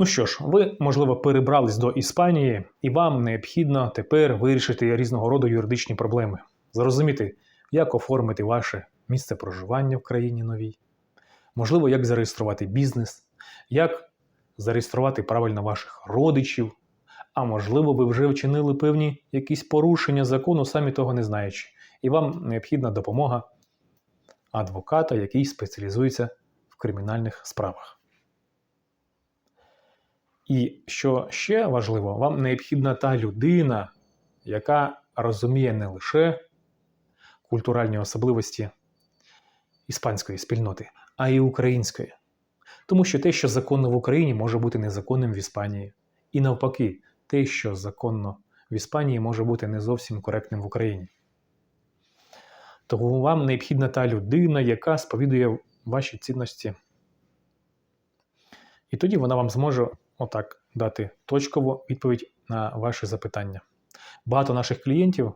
Ну що ж, ви, можливо, перебрались до Іспанії, і вам необхідно тепер вирішити різного роду юридичні проблеми, зрозуміти, як оформити ваше місце проживання в країні новій, можливо, як зареєструвати бізнес, як зареєструвати правильно ваших родичів, а можливо, ви вже вчинили певні якісь порушення закону, самі того не знаючи, і вам необхідна допомога адвоката, який спеціалізується в кримінальних справах. І що ще важливо, вам необхідна та людина, яка розуміє не лише культуральні особливості іспанської спільноти, а й української. Тому що те, що законно в Україні, може бути незаконним в Іспанії. І навпаки, те, що законно в Іспанії, може бути не зовсім коректним в Україні. Тому вам необхідна та людина, яка сповідує ваші цінності. І тоді вона вам зможе отак дати точкову відповідь на ваші запитання. Багато наших клієнтів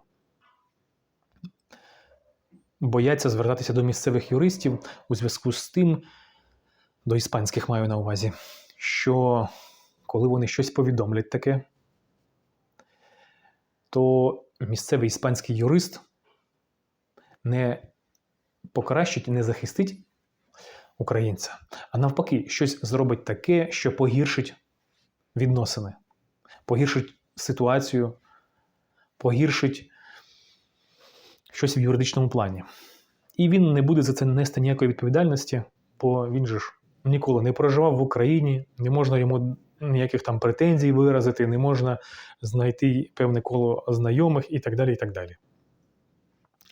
бояться звертатися до місцевих юристів у зв'язку з тим, до іспанських маю на увазі, що коли вони щось повідомлять таке, то місцевий іспанський юрист не покращить і не захистить українця, а навпаки, щось зробить таке, що погіршить відносини, погіршить ситуацію, погіршить щось в юридичному плані. І він не буде за це нести ніякої відповідальності, бо він же ж ніколи не проживав в Україні, не можна йому ніяких там претензій виразити, не можна знайти певне коло знайомих і так далі. і так далі.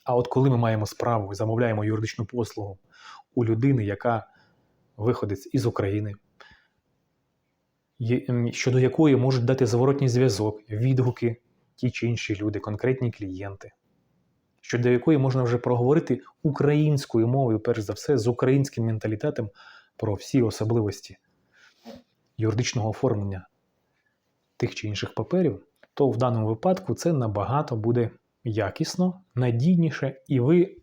А от коли ми маємо справу і замовляємо юридичну послугу у людини, яка виходить із України, щодо якої можуть дати зворотній зв'язок, відгуки ті чи інші люди, конкретні клієнти, щодо якої можна вже проговорити українською мовою, перш за все, з українським менталітетом про всі особливості юридичного оформлення тих чи інших паперів, то в даному випадку це набагато буде якісно, надійніше, і ви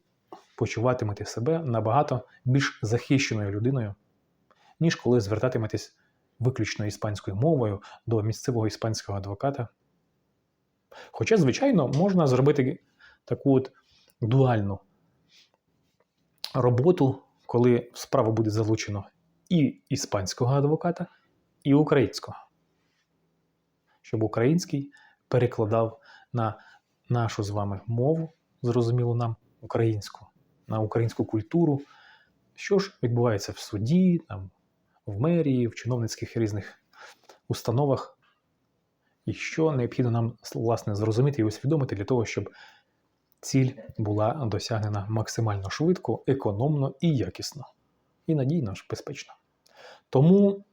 почуватимете себе набагато більш захищеною людиною, ніж коли звертатиметесь виключно іспанською мовою до місцевого іспанського адвоката. Хоча, звичайно, можна зробити таку от дуальну роботу, коли в справу буде залучено і іспанського адвоката, і українського. Щоб український перекладав на нашу з вами мову, зрозуміло нам, українську, на українську культуру, що ж відбувається в суді, там, в мерії, в чиновницьких різних установах, і що необхідно нам власне зрозуміти і усвідомити для того, щоб ціль була досягнена максимально швидко, економно і якісно, і надійно ж безпечно. Тому,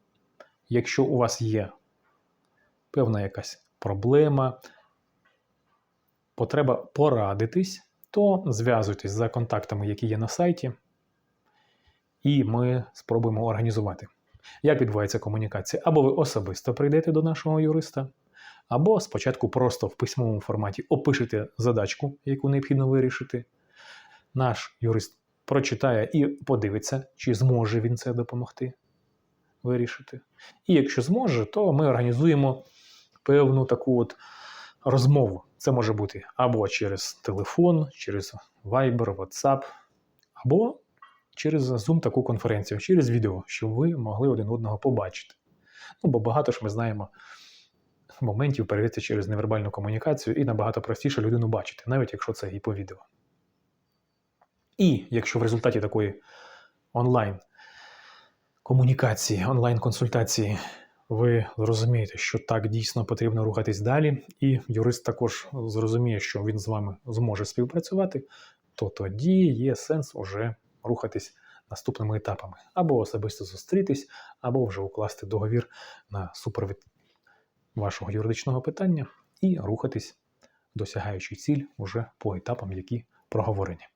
якщо у вас є певна якась проблема, потреба порадитись, то зв'язуйтесь за контактами, які є на сайті, і ми спробуємо організувати. Як відбувається комунікація? Або ви особисто прийдете до нашого юриста, або спочатку просто в письмовому форматі опишете задачку, яку необхідно вирішити. Наш юрист прочитає і подивиться, чи зможе він це допомогти вирішити. І якщо зможе, то ми організуємо певну таку от розмову. Це може бути або через телефон, через Viber, WhatsApp, або через Zoom таку конференцію, через відео, щоб ви могли один одного побачити. Ну, бо багато ж ми знаємо моментів перейти через невербальну комунікацію і набагато простіше людину бачити, навіть якщо це і по відео. І якщо в результаті такої онлайн комунікації, онлайн-консультації ви зрозумієте, що так дійсно потрібно рухатись далі, і юрист також зрозуміє, що він з вами зможе співпрацювати, то тоді є сенс уже рухатись наступними етапами, або особисто зустрітись, або вже укласти договір на супровід вашого юридичного питання і рухатись, досягаючи ціль уже по етапам, які проговорені.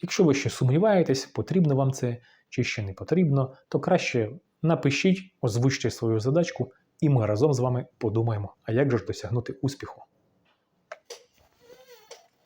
Якщо ви ще сумніваєтесь, потрібно вам це чи ще не потрібно, то краще напишіть, озвучте свою задачку, і ми разом з вами подумаємо, а як же ж досягнути успіху.